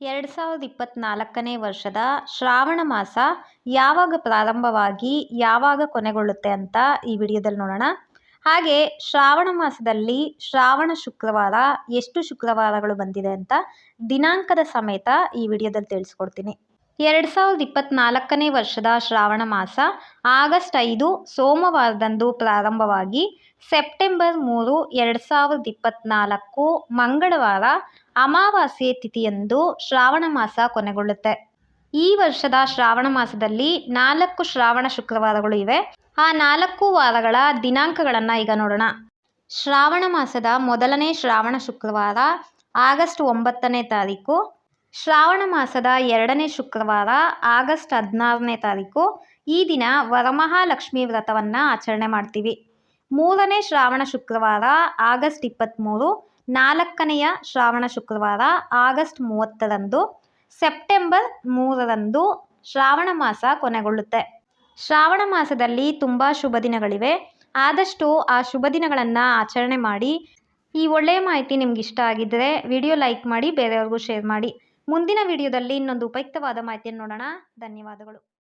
ಎರಡು ಸಾವಿರದ ಇಪ್ಪತ್ತ್ನಾಲ್ಕನೇ ವರ್ಷದ ಶ್ರಾವಣ ಮಾಸ ಯಾವಾಗ ಪ್ರಾರಂಭವಾಗಿ ಯಾವಾಗ ಕೊನೆಗೊಳ್ಳುತ್ತೆ ಅಂತ ಈ ವಿಡಿಯೋದಲ್ಲಿ ನೋಡೋಣ. ಹಾಗೆ ಶ್ರಾವಣ ಮಾಸದಲ್ಲಿ ಶ್ರಾವಣ ಶುಕ್ರವಾರ ಎಷ್ಟು ಶುಕ್ರವಾರಗಳು ಬಂದಿದೆ ಅಂತ ದಿನಾಂಕದ ಸಮೇತ ಈ ವಿಡಿಯೋದಲ್ಲಿ ತಿಳಿಸ್ಕೊಡ್ತೀನಿ. ಎರಡು ಸಾವಿರದ ಇಪ್ಪತ್ತ್ನಾಲ್ಕನೇ ವರ್ಷದ ಶ್ರಾವಣ ಮಾಸ, ಆಗಸ್ಟ್ ಐದು, ಸೋಮವಾರದಂದು ಪ್ರಾರಂಭವಾಗಿ ಸೆಪ್ಟೆಂಬರ್ ಮೂರು, ಎರಡು ಸಾವಿರದ ಇಪ್ಪತ್ತ್ನಾಲ್ಕು ಮಂಗಳವಾರ ಅಮಾವಾಸ್ಯೆ ತಿಥಿಯಂದು ಶ್ರಾವಣ ಮಾಸ ಕೊನೆಗೊಳ್ಳುತ್ತೆ. ಈ ವರ್ಷದ ಶ್ರಾವಣ ಮಾಸದಲ್ಲಿ ನಾಲ್ಕು ಶ್ರಾವಣ ಶುಕ್ರವಾರಗಳು ಇವೆ. ಆ ನಾಲ್ಕು ವಾರಗಳ ದಿನಾಂಕಗಳನ್ನು ಈಗ ನೋಡೋಣ. ಶ್ರಾವಣ ಮಾಸದ ಮೊದಲನೇ ಶ್ರಾವಣ ಶುಕ್ರವಾರ, ಆಗಸ್ಟ್ ಒಂಬತ್ತನೇ ತಾರೀಕು ಶ್ರಾವಣ ಮಾಸದ ಎರಡನೇ ಶುಕ್ರವಾರ ಆಗಸ್ಟ್ ಹದಿನಾರನೇ ತಾರೀಕು ಈ ದಿನ ವರಮಹಾಲಕ್ಷ್ಮಿ ವ್ರತವನ್ನು ಆಚರಣೆ ಮಾಡ್ತೀವಿ. ಮೂರನೇ ಶ್ರಾವಣ ಶುಕ್ರವಾರ ಆಗಸ್ಟ್ ಇಪ್ಪತ್ತ್ಮೂರು ನಾಲ್ಕನೆಯ ಶ್ರಾವಣ ಶುಕ್ರವಾರ ಆಗಸ್ಟ್ ಮೂವತ್ತರಂದು, ಸೆಪ್ಟೆಂಬರ್ ಮೂರರಂದು ಶ್ರಾವಣ ಮಾಸ ಕೊನೆಗೊಳ್ಳುತ್ತೆ. ಶ್ರಾವಣ ಮಾಸದಲ್ಲಿ ತುಂಬ ಶುಭ ದಿನಗಳಿವೆ. ಆದಷ್ಟು ಆ ಶುಭ ದಿನಗಳನ್ನು ಆಚರಣೆ ಮಾಡಿ. ಈ ಒಳ್ಳೆಯ ಮಾಹಿತಿ ನಿಮ್ಗೆ ಇಷ್ಟ ಆಗಿದ್ದರೆ ವಿಡಿಯೋ ಲೈಕ್ ಮಾಡಿ, ಬೇರೆಯವ್ರಿಗೂ ಶೇರ್ ಮಾಡಿ. ಮುಂದಿನ ವಿಡಿಯೋದಲ್ಲಿ ಇನ್ನೊಂದು ಉಪಯುಕ್ತವಾದ ಮಾಹಿತಿಯನ್ನು ನೋಡೋಣ. ಧನ್ಯವಾದಗಳು.